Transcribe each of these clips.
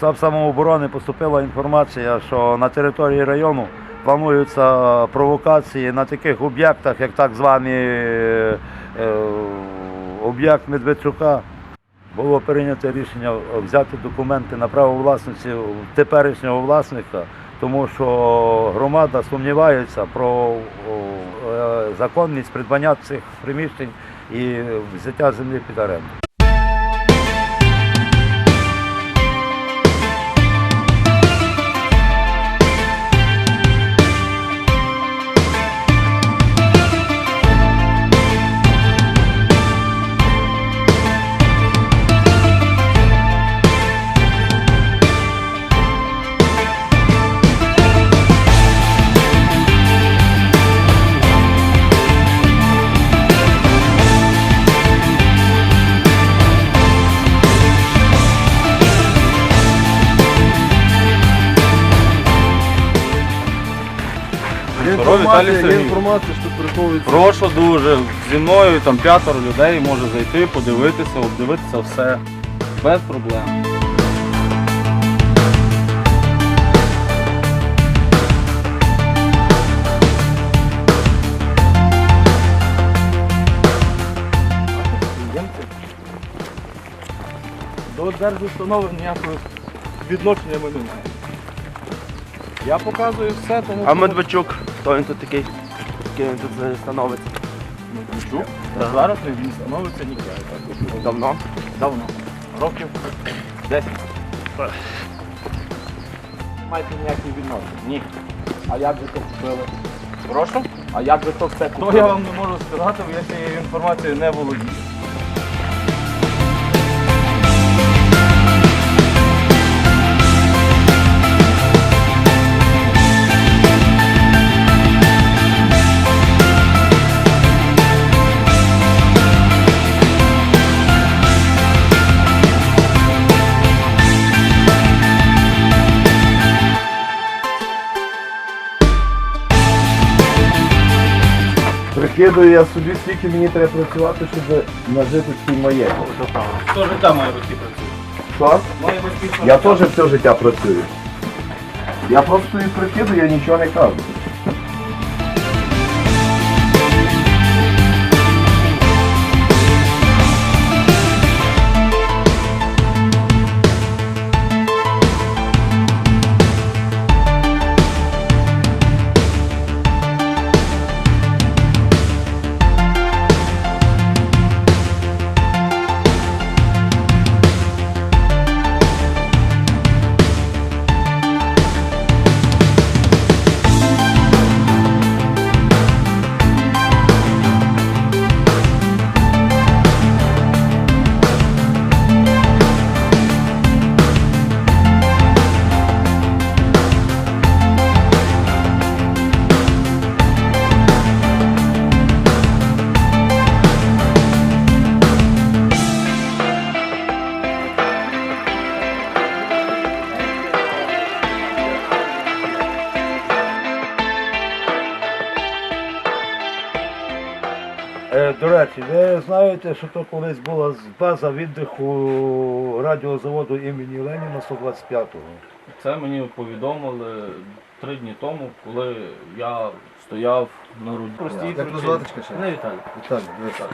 З самооборони поступила інформація, що на території району плануються провокації на таких об'єктах, як так званий е, е, об'єкт Медведчука. Було прийнято рішення взяти документи на право власності теперішнього власника, тому що громада сумнівається про е, законність придбання цих приміщень і взяття землі під оренду. Здоров'я, інформація, Віталій є Сергійович. інформація, що приховується. Прошу дуже. Зі мною там п'ятеро людей може зайти, подивитися, обдивитися все. Без проблем. До держустанови ніякого відношення ми не маємо. Я показую все, тому А Медведчук, хто він тут такий? Який він тут становиться? Медведчук зараз не він становиться ніяк. Давно? Давно. Років 10. маєте ніякі відношення. Ні. А як ви то купили? Прошу? А як ви то все То купили? я вам не можу сказати, бо я цією інформацією не володію. Прикидую я собі, скільки мені треба працювати, щоб нажити свій маєток. Хто життя має батьки працює? Що? Я теж все життя працюю. Я просто і прикидую, я нічого не кажу. До речі, ви знаєте, що то колись була база віддиху радіозаводу імені Леніна 125-го. Це мені повідомили три дні тому, коли я стояв на руді. Простій Як причині. назвати, скажи? Не Віталій. Віталій, дивися.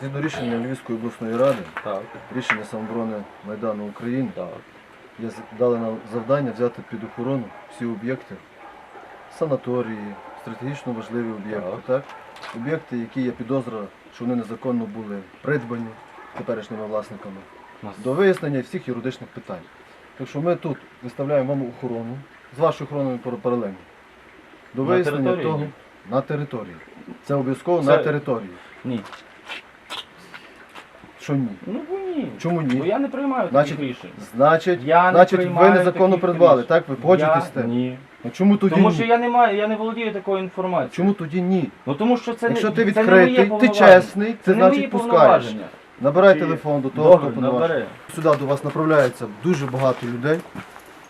Згідно рішення Львівської обласної ради, Так, рішення самооборони Майдану України, так. є з- дали нам завдання взяти під охорону всі об'єкти, санаторії, стратегічно важливі об'єкти, так? Об'єкти, які є підозра, що вони незаконно були придбані теперішніми власниками, до вияснення всіх юридичних питань. Так що ми тут виставляємо вам охорону, з вашою охороною пар- паралельно. До На вияснення території? того на території. Це обов'язково Це- на території. Ні. Що ні? Ну бо ні. Чому ні? Бо я не приймаю Значить, таких рішень. Значить, Я не значить ви незаконно придбали, рішень. так? Ви погоджуєтесь з тим? Ні. Ну чому тоді Тому ні? що я не маю, я не володію такою інформацією. Чому тоді ні? Ну тому що це Якщо не ти це не відкритий, ти чесний, це, Це не значить пускаєш. повноваження. Набирай Чи- телефон до того, Добре, хто набери. Сюди до вас направляється дуже багато людей,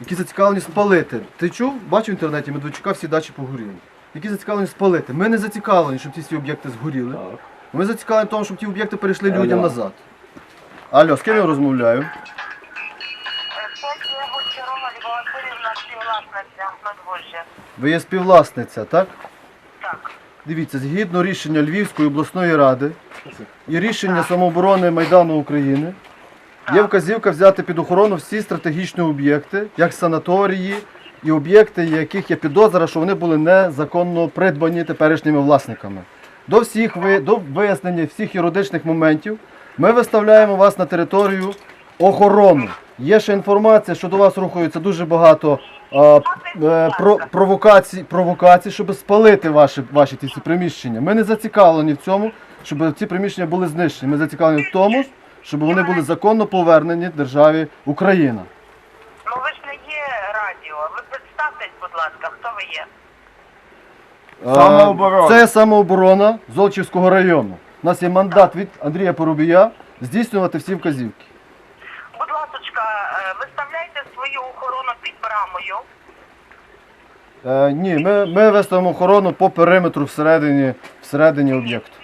які зацікавлені спалити. Ти чув? Бачив в інтернеті, Медведчука всі дачі погоріли. Які зацікавлені спалити. Ми не зацікавлені, щоб ці всі об'єкти згоріли. Так. Ми зацікавлені в тому, щоб ті об'єкти перейшли людям назад. Алло, з ким я розмовляю? Ви є співвласниця, так? Так. Дивіться, згідно рішення Львівської обласної ради і рішення самооборони Майдану України, є вказівка взяти під охорону всі стратегічні об'єкти, як санаторії і об'єкти, яких є підозра, що вони були незаконно придбані теперішніми власниками. До всіх ви- до вияснення всіх юридичних моментів ми виставляємо вас на територію охорони. Є ще інформація, що до вас рухається дуже багато а, е, про, провокацій, провокацій, щоб спалити ваші, ваші ці приміщення. Ми не зацікавлені в цьому, щоб ці приміщення були знищені. Ми зацікавлені в тому, щоб вони були законно повернені державі Україна. Ну ви ж не є радіо. Ви представтесь, будь ласка, хто ви є? Е, Самооборона. Це самооборона Золочівського району. У нас є мандат від Андрія Поробія здійснювати всі вказівки. Будь ласочка, е, виставляйте під брамою. Е, ні, ми, ми виставимо охорону по периметру всередині, всередині об'єкту.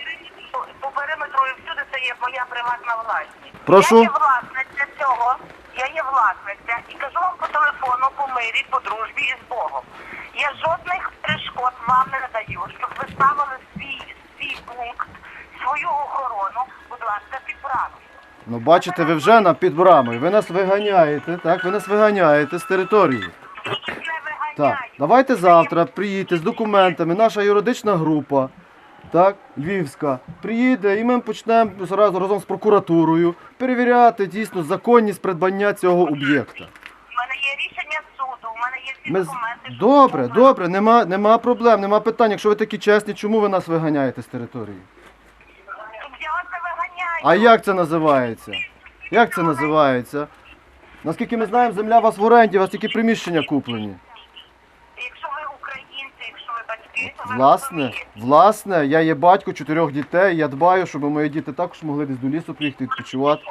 По, периметру і всюди це є моя приватна власність. Прошу? Я є власниця цього. Я є власниця і кажу вам по телефону, по мирі, по дружбі і з Богом. Я жодних перешкод вам не надаю, щоб ви ставили свій, свій пункт, свою охорону, будь ласка, під брамою. Ну бачите, ви вже на під брамою. Ви нас виганяєте, так? Ви нас виганяєте з території. Так, давайте завтра приїдьте з документами. Наша юридична група, так, львівська, приїде і ми почнемо зразу разом з прокуратурою перевіряти дійсно законність придбання цього об'єкта. У мене є рішення суду, у мене є всі Ми... з- документи. Добре, добре, нема, нема проблем, нема питань. Якщо ви такі чесні, чому ви нас виганяєте з території? Я вас не виганяю. А як це називається? Як це називається? Наскільки ми знаємо, земля у вас в оренді, у вас тільки приміщення куплені. Якщо ви українці, якщо ви батьки, то ви Власне, розумієте. власне, я є батько чотирьох дітей, я дбаю, щоб мої діти також могли десь до лісу приїхати відпочивати.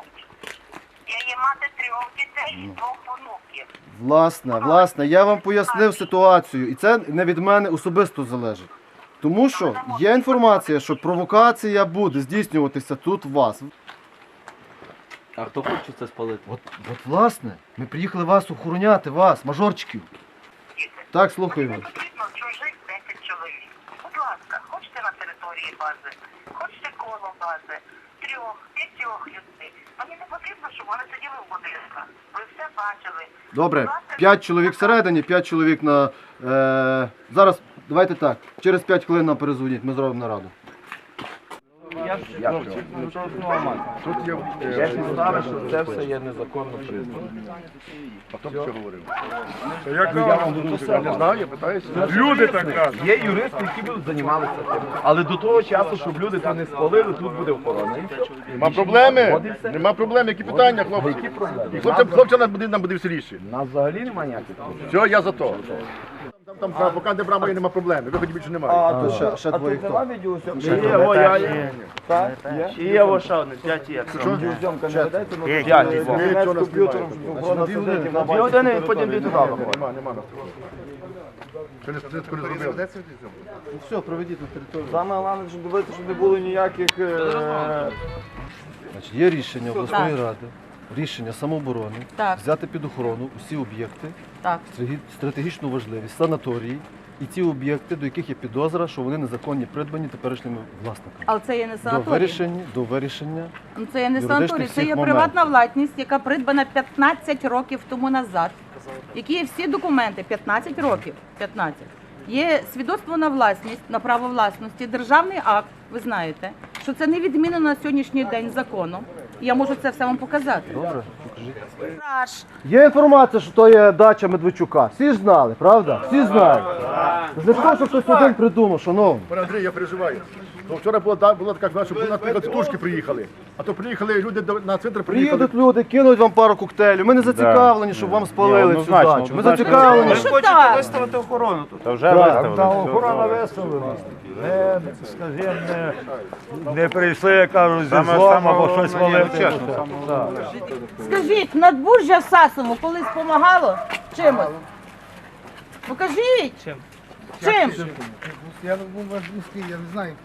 Я є мати трьох дітей і двох онуків. Власне, власне, я вам пояснив ситуацію, і це не від мене особисто залежить. Тому що є інформація, що провокація буде здійснюватися тут у вас. А хто хоче це спалити? От, от власне, ми приїхали вас охороняти, вас, мажорчиків. Так, слухаю Мені вас. потрібно чужих 10 чоловік. Будь ласка, хочете на території бази, хочете коло бази, трьох, п'ятьох людей. Мені не потрібно, щоб вони сиділи в будинках. Ви все бачили. Добре, Будь ласка, п'ять чоловік всередині, п'ять чоловік на. Е, зараз, давайте так. Через п'ять хвилин нам перезвоніть, ми зробимо нараду. Є підстави, що це все є незаконно признано. Люди так кажуть. Є юристи, які будуть займалися цим. Але до того часу, щоб люди то не спалили, тут буде охорона. І все. Нема проблеми. Нема проблем. Які питання, хлопці? Хлопцям, хлопцям нам буде, нам буде веселіше. У нас взагалі немає ніяких проблем. Все, я за то. Там, там, поки де брама, нема проблеми. Виходів більше немає. А, то ще, ще двоє хто? Є, о, я є. І є о, ще один, дайте, є. П'ять. Ми нічого не знімаємо. Дві години і потім від туди. Нема, нема. Ще не, не, не зробили. Ну все, проведіть на територію. Саме головне, щоб дивитися, щоб не було ніяких. е, Значить, є рішення обласної ради, рішення самооборони Так. взяти під охорону усі об'єкти Так. страгі- стратегічно важливі, санаторії і ті об'єкти, до яких є підозра, що вони незаконні придбані теперішніми власниками. Але це є не До санаторій. вирішення, до вирішення. Ну, Це є не юридичних санаторій, це всіх є моментів. приватна власність, яка придбана 15 років тому назад. Які є всі документи 15 років. 15. Є свідоцтво на власність, на право власності, державний акт, ви знаєте, що це не відмінено на сьогоднішній день законом. Я можу це все вам показати. Добре, покажіть. Є інформація, що то є дача Медведчука. Всі ж знали, правда? Всі знають. Для того, що хтось один придумав, шановні. Пане Андрій, я переживаю. Ну, вчора була, да- була така, що у нас приїхали. А то приїхали люди до- на центр приїхали. Приїдуть люди, кинуть вам пару коктейлів. Ми не зацікавлені, щоб вам спалили цю дачу. Ми зацікавлені, щоб Що так? Виставити охорону тут. Та вже виставили. Та охорона виставлена. Не, скажімо, не, не прийшли, як кажуть, зі злом або щось валити. Так. Скажіть, надбужжя в Сасово колись допомагало чимось? Покажіть. Чим? Чим? Я був в я не знаю.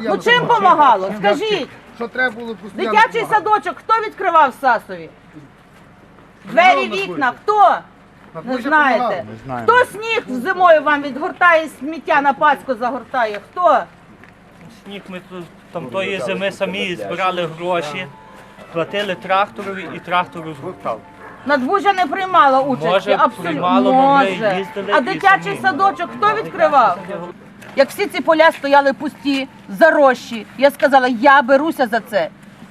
Ну чим допомагало? Скажіть. Що треба було постійно. Дитячий садочок хто відкривав в Сасові? Двері, вікна, хто? Не знаєте. Хто сніг зимою вам відгортає сміття на пацьку загортає? Хто? Сніг ми тут там тої зими самі збирали гроші, платили тракторові і трактору розгортав. Надвужа не приймала участі. Може, Абсолютно приймало, но ми може. їздили А і дитячий самі. садочок хто відкривав? Як всі ці поля стояли пусті, зарощі, я сказала, я беруся за це.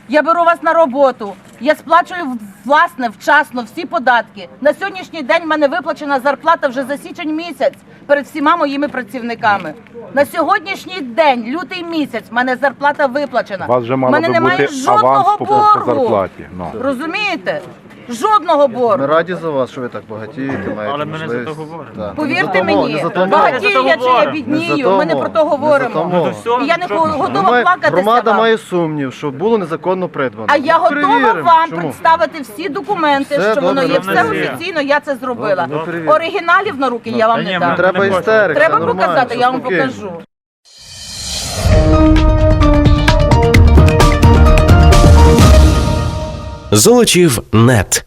Я беру вас на роботу. Я сплачую власне вчасно всі податки. На сьогоднішній день в мене виплачена зарплата вже за січень місяць перед всіма моїми працівниками. На сьогоднішній день, лютий місяць, в мене зарплата виплачена. У мене немає жодного боргу. Ну. Розумієте? Жодного боргу. Ми раді за вас, що ви так багатієте, маєте Але ми не за можливість. то говоримо. Повірте Не за тому, мені, за багатію я чи я. Не за біднію, ми не про то не за говоримо. І я не Що? готова Немає- плакатися Громада має сумнів, що було незаконно придбано. А я готова Перевіримо. вам Чому? представити всі документи, Все що воно добре, є. Все Добре. офіційно, я це зробила. Добре, перевіримо. Оригіналів на руки я вам не дам. Треба Не істерика. Треба нормально, показати, я вам спокійно. покажу. Золочів нет.